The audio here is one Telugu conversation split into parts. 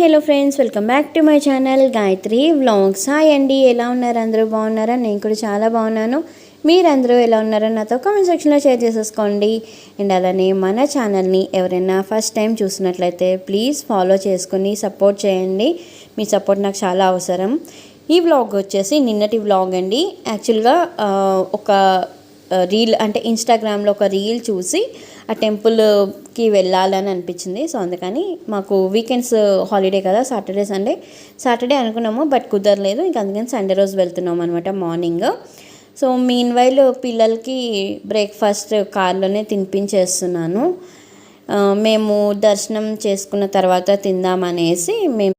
Hello friends welcome back to my channel Gayathri vlogs. Hi అండి ఎలా ఉన్నారు? అందరూ బాగున్నారా? నేను కూడా చాలా బాగున్నాను. మీరందరూ ఎలా ఉన్నారో నాతో కామెంట్ సెక్షన్లో షేర్ చేసేసుకోండి. అండ్ అలానే మన ఛానల్ని ఎవరైనా ఫస్ట్ టైం చూసినట్లయితే ప్లీజ్ ఫాలో చేసుకుని సపోర్ట్ చేయండి. మీ సపోర్ట్ నాకు చాలా అవసరం. ఈ వ్లాగ్ వచ్చేసి నిన్నటి వ్లాగ్ అండి. యాక్చువల్గా ఒక రీల్ అంటే ఇన్స్టాగ్రామ్లో ఒక రీల్ చూసి ఆ టెంపుల్కి వెళ్ళాలని అనిపించింది. సో అందుకని మాకు వీకెండ్స్ హాలిడే కదా సాటర్డే సండే. సాటర్డే అనుకున్నాము బట్ కుదరలేదు. ఇంకా అందుకని సండే రోజు వెళ్తున్నాం అనమాట మార్నింగ్. సో మీన్ వైల్ పిల్లలకి బ్రేక్ఫాస్ట్ కార్లోనే తినిపించేస్తున్నాను. మేము దర్శనం చేసుకున్న తర్వాత తిందామనేసి మేము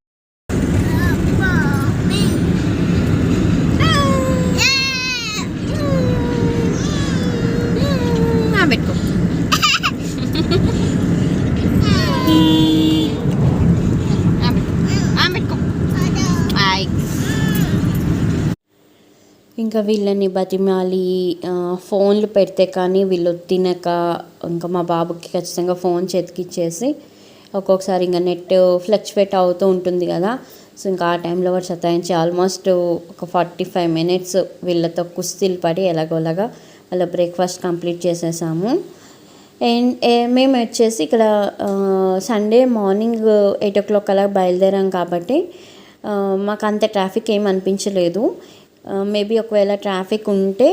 ఇంకా వీళ్ళని బతిమాలి ఫోన్లు పెడితే కానీ వీళ్ళు తినక ఇంకా మా బాబుకి ఖచ్చితంగా ఫోన్ చేతికిచ్చేసి ఒక్కొక్కసారి ఇంకా నెట్ ఫ్లక్చువేట్ అవుతూ ఉంటుంది కదా. సో ఇంకా ఆ టైంలో వాడు సతాయించి ఆల్మోస్ట్ ఒక ఫార్టీ ఫైవ్ మినిట్స్ వీళ్ళతో కుస్తీలు పడి ఎలాగోలాగా వాళ్ళ బ్రేక్ఫాస్ట్ కంప్లీట్ చేసేసాము. అండ్ మేము వచ్చేసి ఇక్కడ Sunday morning eight o'clock అలా బయలుదేరాం కాబట్టి మాకు అంత ట్రాఫిక్ ఏం అనిపించలేదు. మేబీ ఒకవేళ ట్రాఫిక్ ఉంటే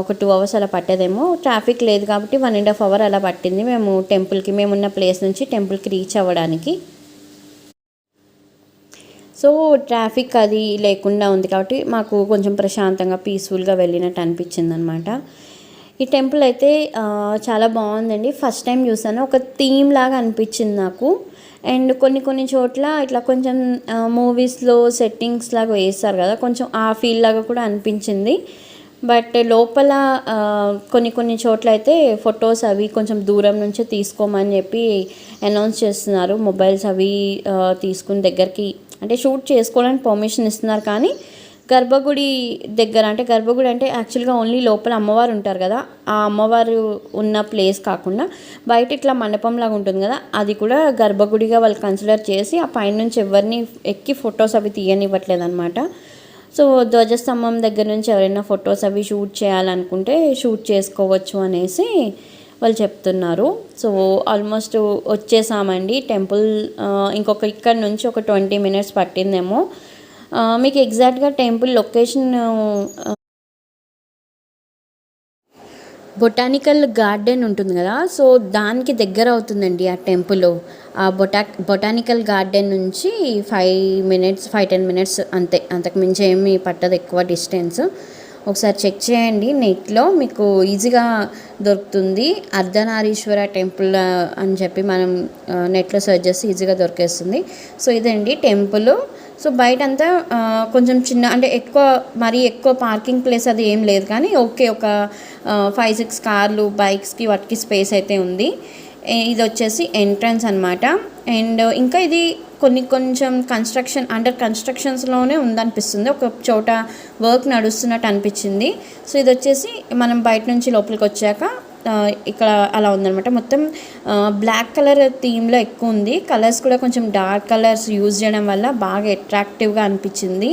ఒక టూ అవర్స్ అలా పట్టేదేమో. ట్రాఫిక్ లేదు కాబట్టి వన్ అండ్ హాఫ్ అవర్ అలా పట్టింది. మేము టెంపుల్కి మేము ఉన్న ప్లేస్ నుంచి టెంపుల్కి రీచ్ అవ్వడానికి. సో ట్రాఫిక్ అది లేకుండా ఉంది కాబట్టి మాకు కొంచెం ప్రశాంతంగా పీస్ఫుల్గా వెళ్ళినట్టు అనిపించింది అనమాట ఈ టెంపుల్ అయితే చాలా బాగుందండి. ఫస్ట్ టైం చూసాను. ఒక థీమ్ లాగా అనిపించింది నాకు. అండ్ కొన్ని కొన్ని చోట్ల ఇట్లా కొంచెం మూవీస్లో సెట్టింగ్స్ లాగా వేస్తారు కదా కొంచెం ఆ ఫీల్ లాగా కూడా అనిపించింది. బట్ లోపల కొన్ని కొన్ని చోట్ల అయితే ఫొటోస్ అవి కొంచెం దూరం నుంచే తీసుకోమని చెప్పి అనౌన్స్ చేస్తున్నారు. మొబైల్స్ అవి తీసుకుని దగ్గరికి అంటే షూట్ చేసుకోవడానికి పర్మిషన్ ఇస్తున్నారు కానీ గర్భగుడి దగ్గర అంటే గర్భగుడి అంటే యాక్చువల్గా ఓన్లీ లోపల అమ్మవారు ఉంటారు కదా. ఆ అమ్మవారు ఉన్న ప్లేస్ కాకుండా బయట ఇట్లా మండపం లాగా ఉంటుంది కదా. అది కూడా గర్భగుడిగా వాళ్ళు కన్సిడర్ చేసి ఆ పైన నుంచి ఎవరిని ఎక్కి ఫొటోస్ అవి తీయనివ్వట్లేదు అనమాట సో ధ్వజస్తంభం దగ్గర నుంచి ఎవరైనా ఫొటోస్ అవి షూట్ చేయాలనుకుంటే షూట్ చేసుకోవచ్చు అనేసి వాళ్ళు చెప్తున్నారు. సో ఆల్మోస్ట్ వచ్చేసామండి. టెంపుల్ ఇంకొక ఇక్కడ నుంచి ఒక ట్వంటీ మినిట్స్ పట్టిందేమో. మీకు ఎగ్జాక్ట్గా టెంపుల్ లొకేషన్ బొటానికల్ గార్డెన్ ఉంటుంది కదా సో దానికి దగ్గర అవుతుందండి ఆ టెంపుల్. ఆ బొటా బొటానికల్ గార్డెన్ నుంచి five minutes five ten minutes అంతే అంతకు మించి ఏమి పట్టదు ఎక్కువ డిస్టెన్స్. ఒకసారి చెక్ చేయండి నెట్లో మీకు ఈజీగా దొరుకుతుంది అర్ధనారీశ్వర టెంపుల్ అని చెప్పి మనం నెట్లో సెర్చ్ చేస్తే ఈజీగా దొరికేస్తుంది. సో ఇదండి టెంపుల్. సో బయట అంతా కొంచెం చిన్న అంటే ఎక్కువ మరీ ఎక్కువ పార్కింగ్ ప్లేస్ అది ఏం లేదు కానీ ఓకే ఒక ఫైవ్ సిక్స్ కార్లు బైక్స్కి వాటికి స్పేస్ అయితే ఉంది. ఇది వచ్చేసి ఎంట్రన్స్ అనమాట అండ్ ఇంకా ఇది కొన్ని కొంచెం కన్స్ట్రక్షన్ అండర్ కన్స్ట్రక్షన్స్లోనే ఉందనిపిస్తుంది. ఒక చోట వర్క్ నడుస్తున్నట్టు అనిపించింది. సో ఇది వచ్చేసి మనం బయట నుంచి లోపలికి వచ్చాక ఇక్కడ అలా ఉందన్నమాట. మొత్తం బ్లాక్ కలర్ థీమ్లో ఎక్కువ ఉంది. కలర్స్ కూడా కొంచెం డార్క్ కలర్స్ యూజ్ చేయడం వల్ల బాగా అట్రాక్టివ్గా అనిపించింది.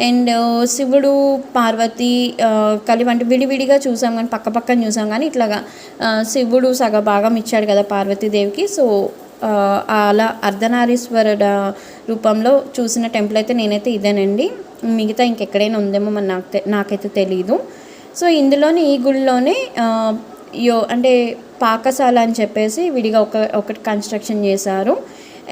అండ్ శివుడు పార్వతి ఆ, కలివి అంటే విడివిడిగా చూసాం కానీ పక్క పక్కన చూసాం కానీ ఇట్లాగా శివుడు సగ భాగం ఇచ్చాడు కదా పార్వతీదేవికి. సో అలా అర్ధనారీశ్వరుడ రూపంలో చూసిన టెంపుల్ అయితే నేనైతే ఇదేనండి. మిగతా ఇంకెక్కడైనా ఉందేమో మరి నాకు తె- నాకైతే తెలియదు సో ఇందులోని ఈ గుడిలోనే యో అంటే పాకశాల అని చెప్పేసి విడిగా ఒక ఒకటి కన్స్ట్రక్షన్ చేశారు.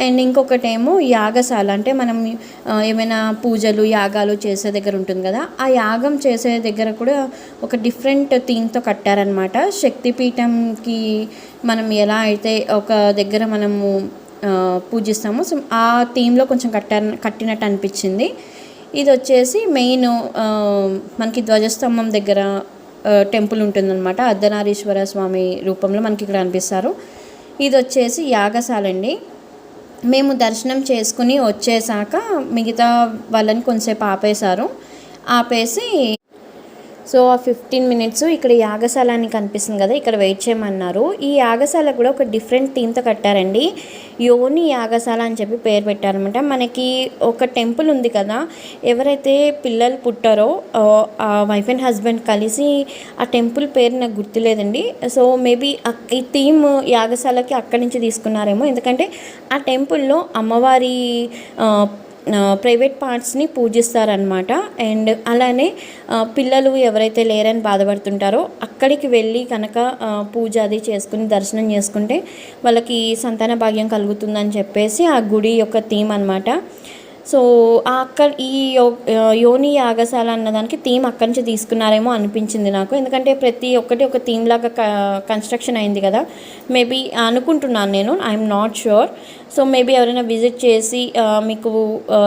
అండ్ ఇంకొకటేమో యాగశాల అంటే మనం ఏమైనా పూజలు యాగాలు చేసే దగ్గర ఉంటుంది కదా ఆ యాగం చేసే దగ్గర కూడా ఒక డిఫరెంట్ థీమ్తో కట్టారనమాట శక్తిపీఠంకి మనం ఎలా అయితే ఒక దగ్గర మనము పూజిస్తామో సో ఆ థీమ్లో కొంచెం కట్టారు కట్టినట్టు అనిపించింది. ఇది వచ్చేసి మెయిన్ మనకి ధ్వజస్తంభం దగ్గర టెంపుల్ ఉంటుందన్నమాట. అర్ధనారీశ్వర స్వామి రూపంలో మనకి ఇక్కడ అనిపిస్తారు. ఇది వచ్చేసి యాగశాల అండి. మేము దర్శనం చేసుకుని వచ్చేసాక మిగతా వాళ్ళని కొంచెంసేపు ఆపేశారు. ఆపేసి సో ఆ ఫిఫ్టీన్ మినిట్స్ ఇక్కడ యాగశాల అని కనిపిస్తుంది కదా ఇక్కడ వెయిట్ చేయమన్నారు. ఈ యాగశాల కూడా ఒక డిఫరెంట్ థీమ్తో కట్టారండి. యోని యాగశాల అని చెప్పి పేరు పెట్టారనమాట మనకి ఒక టెంపుల్ ఉంది కదా ఎవరైతే పిల్లలు పుట్టారో ఆ, వైఫ్ అండ్ హస్బెండ్ కలిసి ఆ టెంపుల్ పేరు నాకు గుర్తులేదండి. సో మేబీ ఈ థీమ్ యాగశాలకి అక్కడి నుంచి తీసుకున్నారేమో. ఎందుకంటే ఆ టెంపుల్లో అమ్మవారి ప్రైవేట్ పార్ట్స్ని పూజిస్తారనమాట అండ్ అలానే పిల్లలు ఎవరైతే లేరని బాధపడుతుంటారో అక్కడికి వెళ్ళి కనుక పూజ అది చేసుకుని దర్శనం చేసుకుంటే వాళ్ళకి సంతాన భాగ్యం కలుగుతుందని చెప్పేసి ఆ గుడి యొక్క థీమ్ అనమాట సో అక్కడ ఈ యో- యోని యాగశాల అన్నదానికి థీమ్ అక్కడి నుంచి తీసుకున్నారేమో అనిపించింది నాకు. ఎందుకంటే ప్రతి ఒక్కటి ఒక థీమ్ లాగా కన్స్ట్రక్షన్ అయింది కదా. మేబీ అనుకుంటున్నాను నేను I'm not sure so maybe ఎవరైనా విజిట్ చేసి మీకు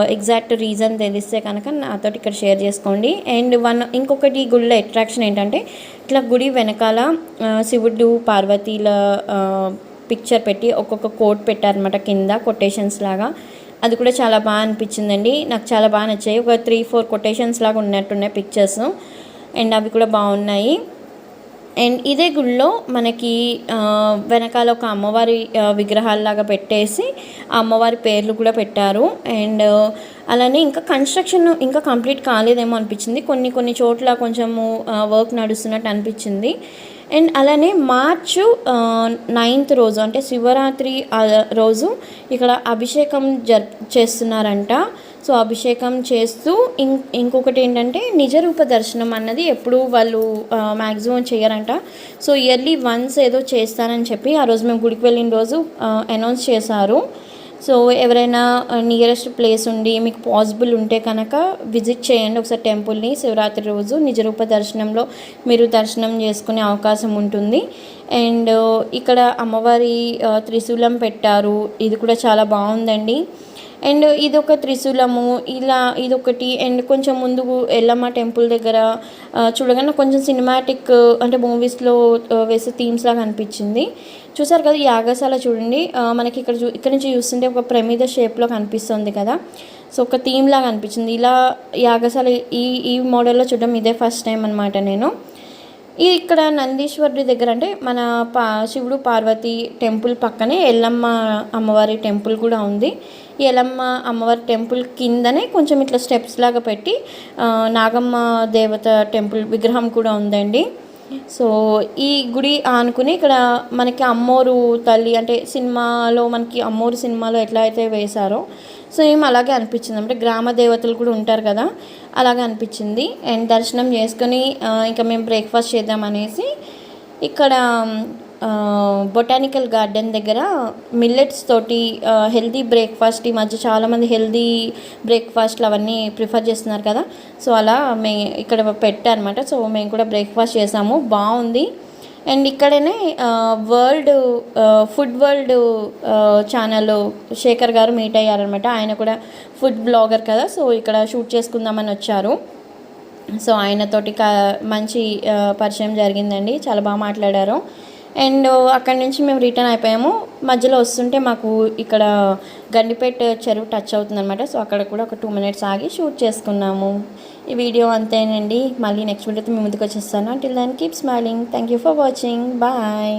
ఎగ్జాక్ట్ రీజన్ తెలిస్తే కనుక నాతోటి ఇక్కడ షేర్ చేసుకోండి. అండ్ వన్ ఇంకొకటి గుడిలో అట్రాక్షన్ ఏంటంటే ఇట్లా గుడి వెనకాల శివుడు పార్వతీల పిక్చర్ పెట్టి ఒక్కొక్క కోట్ పెట్టారనమాట కింద కొటేషన్స్ లాగా. అది కూడా చాలా బాగా అనిపించిందండి. నాకు చాలా బాగా నచ్చాయి. ఒక త్రీ ఫోర్ కొటేషన్స్ లాగా ఉన్నట్టున్నాయి పిక్చర్స్ అండ్ అవి కూడా బాగున్నాయి. అండ్ ఇదే గుడిలో మనకి వెనకాల ఒక అమ్మవారి విగ్రహాలలాగా పెట్టేసి ఆ అమ్మవారి పేర్లు కూడా పెట్టారు. అండ్ అలానే ఇంకా కన్స్ట్రక్షన్ ఇంకా కంప్లీట్ కాలేదేమో అనిపించింది. కొన్ని కొన్ని చోట్ల కొంచెము వర్క్ నడుస్తున్నట్టు అనిపించింది. అండ్ అలానే మార్చు నైన్త్ రోజు అంటే శివరాత్రి రోజు ఇక్కడ అభిషేకం జర్ చేస్తున్నారంట. సో అభిషేకం చేస్తూ ఇం ఇంకొకటి ఏంటంటే నిజరూప దర్శనం అన్నది ఎప్పుడు వాళ్ళు మ్యాక్సిమం చేయరంట సో ఇయర్లీ వన్స్ ఏదో చేస్తానని చెప్పి ఆ రోజు మేము గుడికి వెళ్ళిన రోజు అనౌన్స్ చేశారు. సో ఎవరైనా నియరెస్ట్ ప్లేస్ ఉండి మీకు పాసిబుల్ ఉంటే కనుక విజిట్ చేయండి ఒకసారి టెంపుల్ని శివరాత్రి రోజు. నిజరూప దర్శనంలో మీరు దర్శనం చేసుకునే అవకాశం ఉంటుంది. అండ్ ఇక్కడ అమ్మవారి త్రిశూలం పెట్టారు. ఇది కూడా చాలా బాగుందండి. అండ్ ఇది ఒక త్రిశూలము. ఇలా ఇదొకటి. అండ్ కొంచెం ముందు ఎల్లమ్మ టెంపుల్ దగ్గర చూడగానే కొంచెం సినిమాటిక్ అంటే మూవీస్లో వేసే థీమ్స్ లాగా అనిపించింది. చూసారు కదా ఈ యాగశాల చూడండి. మనకి ఇక్కడ చూ ఇక్కడ నుంచి చూస్తుంటే ఒక ప్రమిద షేప్లో కనిపిస్తుంది కదా. సో ఒక థీమ్ లాగా అనిపించింది. ఇలా యాగశాల ఈ ఈ మోడల్లో చూడడం ఇదే ఫస్ట్ టైం అనమాట నేను. ఈ ఇక్కడ నందీశ్వరుడి దగ్గర అంటే మన పా శివుడు పార్వతి టెంపుల్ పక్కనే ఎల్లమ్మ అమ్మవారి టెంపుల్ కూడా ఉంది. ఈ ఎల్లమ్మ అమ్మవారి టెంపుల్ కిందనే కొంచెం ఇట్లా స్టెప్స్ లాగా పెట్టి నాగమ్మ దేవత టెంపుల్ విగ్రహం కూడా ఉందండి. సో ఈ గుడి ఆనుకుని ఇక్కడ మనకి అమ్మోరు తల్లి అంటే సినిమాలో మనకి అమ్మోరు సినిమాలో ఎట్లా అయితే వేశారో సేమ్ అలాగే అనిపించింది. అంటే గ్రామ దేవతలు కూడా ఉంటారు కదా అలాగే అనిపించింది. అండ్ దర్శనం చేసుకొని ఇంకా మేము బ్రేక్ఫాస్ట్ చేద్దామనేసి ఇక్కడ బొటానికల్ గార్డెన్ దగ్గర మిల్లెట్స్ తోటి హెల్దీ బ్రేక్ఫాస్ట్ ఈ మధ్య చాలామంది హెల్దీ బ్రేక్ఫాస్ట్లు అవన్నీ ప్రిఫర్ చేస్తున్నారు కదా. సో అలా మే ఇక్కడ పెట్టారనమాట సో మేము కూడా బ్రేక్ఫాస్ట్ చేసాము. బాగుంది. అండ్ ఇక్కడనే world food world channel Shekhar గారు మీట్ అయ్యారనమాట ఆయన కూడా ఫుడ్ బ్లాగర్ కదా. సో ఇక్కడ షూట్ చేసుకుందామని వచ్చారు. సో ఆయనతోటి క మంచి పరిచయం జరిగిందండి. చాలా బాగా మాట్లాడారు. అండ్ అక్కడి నుంచి మేము రిటర్న్ అయిపోయాము. మధ్యలో వస్తుంటే మాకు ఇక్కడ గండిపేట చెరువు టచ్ అవుతుందన్నమాట. సో అక్కడ కూడా ఒక టూ మినిట్స్ ఆగి షూట్ చేసుకున్నాము. ఈ వీడియో అంతేనండి. మళ్ళీ నెక్స్ట్ వీడియోతో మీ ముందుకు వచ్చేస్తాను. Until then keep smiling thank you for watching bye